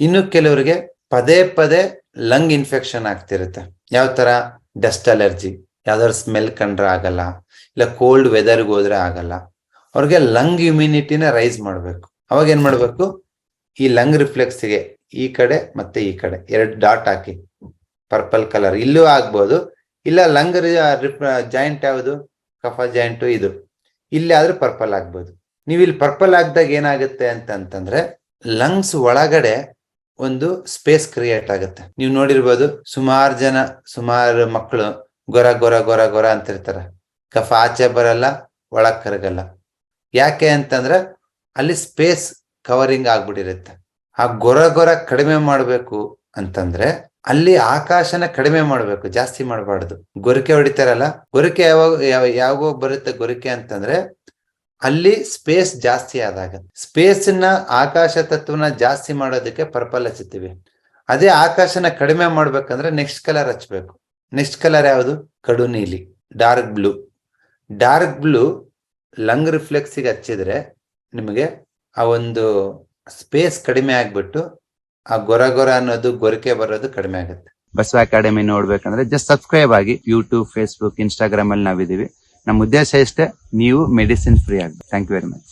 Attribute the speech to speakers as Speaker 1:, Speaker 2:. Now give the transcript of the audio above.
Speaker 1: ಇನ್ನು ಕೆಲವರಿಗೆ ಪದೇ ಪದೇ ಲಂಗ್ ಇನ್ಫೆಕ್ಷನ್ ಆಗ್ತಿರುತ್ತೆ. ಯಾವ ತರ? Dust allergy. ಯಾವ್ದಾದ್ರು ಸ್ಮೆಲ್ ಕಂಡ್ರೆ ಆಗಲ್ಲ, ಇಲ್ಲ ಕೋಲ್ಡ್ ವೆದರ್ಗೆ ಹೋದ್ರೆ ಆಗಲ್ಲ. ಅವ್ರಿಗೆ ಲಂಗ್ ಇಮ್ಯುನಿಟಿನ ರೈಸ್ ಮಾಡಬೇಕು. ಅವಾಗ ಏನ್ ಮಾಡ್ಬೇಕು? ಈ ಲಂಗ್ ರಿಫ್ಲೆಕ್ಸ್ಗೆ ಈ ಕಡೆ ಮತ್ತೆ ಈ ಕಡೆ ಎರಡು ಡಾಟ್ ಹಾಕಿ. ಪರ್ಪಲ್ ಕಲರ್ ಇಲ್ಲೂ ಆಗ್ಬೋದು. ಇಲ್ಲ ಲಂಗ್ ಜಾಯಿಂಟ್ ಯಾವುದು? ಕಫ ಜಾಯಿಂಟ್ ಇದು. ಇಲ್ಲಿ ಆದ್ರೆ ಪರ್ಪಲ್ ಆಗ್ಬೋದು. ನೀವು ಇಲ್ಲಿ ಪರ್ಪಲ್ ಆಗ್ದಾಗ ಏನಾಗುತ್ತೆ ಅಂತ ಅಂತಂದ್ರೆ, ಲಂಗ್ಸ್ ಒಳಗಡೆ ಒಂದು ಸ್ಪೇಸ್ ಕ್ರಿಯೇಟ್ ಆಗುತ್ತೆ. ನೀವು ನೋಡಿರ್ಬೋದು ಸುಮಾರು ಜನ, ಸುಮಾರು ಮಕ್ಕಳು ಗೊರ ಗೊರ ಗೊರ ಗೊರ ಅಂತಿರ್ತಾರೆ. ಕಫ ಆಚೆ ಬರಲ್ಲ, ಒಳಗ್ ಕರಗಲ್ಲ. ಯಾಕೆ ಅಂತಂದ್ರೆ ಅಲ್ಲಿ ಸ್ಪೇಸ್ ಕವರಿಂಗ್ ಆಗ್ಬಿಟ್ಟಿರುತ್ತೆ. ಆ ಗೊರ ಗೊರ ಕಡಿಮೆ ಮಾಡಬೇಕು ಅಂತಂದ್ರೆ ಅಲ್ಲಿ ಆಕಾಶನ ಕಡಿಮೆ ಮಾಡಬೇಕು, ಜಾಸ್ತಿ ಮಾಡಬಾರ್ದು. ಗೊರಕೆ ಹೊಡಿತಾರಲ್ಲ, ಗೊರಕೆ ಯಾವಾಗ ಯಾವ ಯಾವಾಗ ಬರುತ್ತೆ ಗೊರಕೆ ಅಂತಂದ್ರೆ ಅಲ್ಲಿ ಸ್ಪೇಸ್ ಜಾಸ್ತಿ ಆದಾಗ ಸ್ಪೇಸ್ನ ಆಕಾಶ ತತ್ವನ ಜಾಸ್ತಿ ಮಾಡೋದಕ್ಕೆ ಪರ್ಪಲ್ ಹಚ್ಚುತ್ತೀವಿ. ಅದೇ ಆಕಾಶನ ಕಡಿಮೆ ಮಾಡ್ಬೇಕಂದ್ರೆ ನೆಕ್ಸ್ಟ್ ಕಲರ್ ಹಚ್ಬೇಕು ನೆಕ್ಸ್ಟ್ ಕಲರ್ ಯಾವುದು? ಕಡು ನೀಲಿ dark blue dark blue lung ರಿಫ್ಲೆಕ್ಸಿಗೆ ಹಚ್ಚಿದ್ರೆ ನಿಮಗೆ ಆ ಒಂದು ಸ್ಪೇಸ್ ಕಡಿಮೆ ಆಗ್ಬಿಟ್ಟು ಆ ಗೊರ ಗೊರ ಅನ್ನೋದು ಗೊರಕೆ ಬರೋದು ಕಡಿಮೆ ಆಗುತ್ತೆ.
Speaker 2: ಬಸವ ಅಕಾಡೆಮಿ ನೋಡ್ಬೇಕಂದ್ರೆ ಜಸ್ಟ್ ಸಬ್ಸ್ಕ್ರೈಬ್ ಆಗಿ ಯೂಟ್ಯೂಬ್ ಫೇಸ್ಬುಕ್ ಇನ್ಸ್ಟಾಗ್ರಾಮ್ ಅಲ್ಲಿ ನಾವಿದೀವಿ ನಮ್ಮ ಉದ್ದೇಶ ಇಷ್ಟೇ ನೀವು ಮೆಡಿಸಿನ್ ಫ್ರೀ ಆಗ್ಬೇಕು. Thank you very much